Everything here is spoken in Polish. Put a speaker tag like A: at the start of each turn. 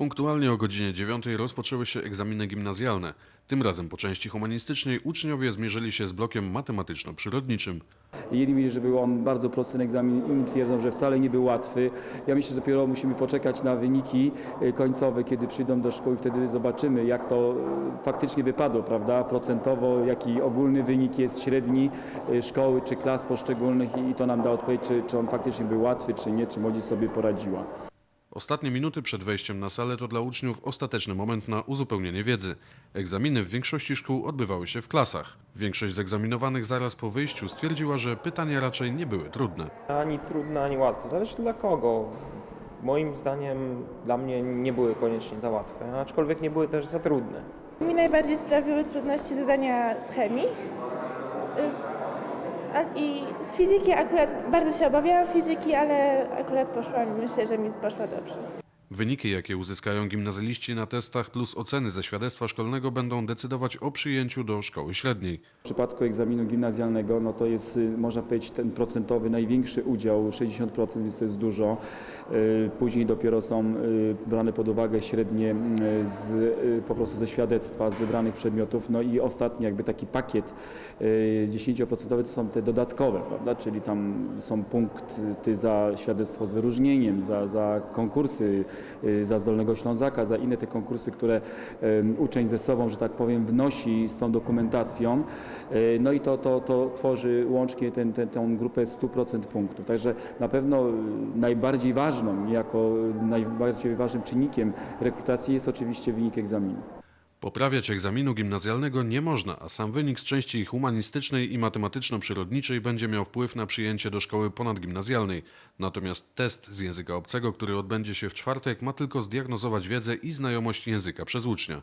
A: Punktualnie o godzinie 9 rozpoczęły się egzaminy gimnazjalne. Tym razem po części humanistycznej uczniowie zmierzyli się z blokiem matematyczno-przyrodniczym.
B: Jedni mówili, że był on bardzo prosty egzamin, inni twierdzą, że wcale nie był łatwy. Ja myślę, że dopiero musimy poczekać na wyniki e, końcowe, kiedy przyjdą do szkoły, wtedy zobaczymy, jak to e, faktycznie wypadło, prawda? Procentowo, jaki ogólny wynik jest średni e, szkoły czy klas poszczególnych i to nam da odpowiedź, czy, czy on faktycznie był łatwy, czy nie, czy młodzież sobie poradziła.
A: Ostatnie minuty przed wejściem na salę to dla uczniów ostateczny moment na uzupełnienie wiedzy. Egzaminy w większości szkół odbywały się w klasach. Większość z egzaminowanych zaraz po wyjściu stwierdziła, że pytania raczej nie były trudne.
C: Ani trudne, ani łatwe. Zależy dla kogo. Moim zdaniem dla mnie nie były koniecznie za łatwe, aczkolwiek nie były też za trudne.
D: Mi najbardziej sprawiły trudności zadania z chemii. I z fizyki akurat bardzo się obawiałam fizyki, ale akurat poszła mi, myślę, że mi poszła dobrze.
A: Wyniki, jakie uzyskają gimnazjaliści na testach plus oceny ze świadectwa szkolnego będą decydować o przyjęciu do szkoły średniej.
B: W przypadku egzaminu gimnazjalnego, no to jest, y, można powiedzieć, ten procentowy największy udział, 60%, więc to jest dużo. Y, Później dopiero są y, brane pod uwagę średnie z, po prostu ze świadectwa, z wybranych przedmiotów. No i ostatni jakby taki pakiet y, 10% to są te dodatkowe, prawda? Czyli tam są punkty za świadectwo z wyróżnieniem, za, za konkursy, za Zdolnego Ślązaka, za inne te konkursy, które y, uczeń ze sobą, że tak powiem, wnosi z tą dokumentacją. Y, No i to, to, to tworzy łącznie ten, ten, grupę 100% punktów. Także na pewno y, najbardziej ważną, jako najbardziej ważnym czynnikiem rekrutacji jest oczywiście wynik egzaminu.
A: Poprawiać egzaminu gimnazjalnego nie można, a sam wynik z części humanistycznej i matematyczno-przyrodniczej będzie miał wpływ na przyjęcie do szkoły ponadgimnazjalnej. Natomiast test z języka obcego, który odbędzie się w czwartek, ma tylko zdiagnozować wiedzę i znajomość języka przez ucznia.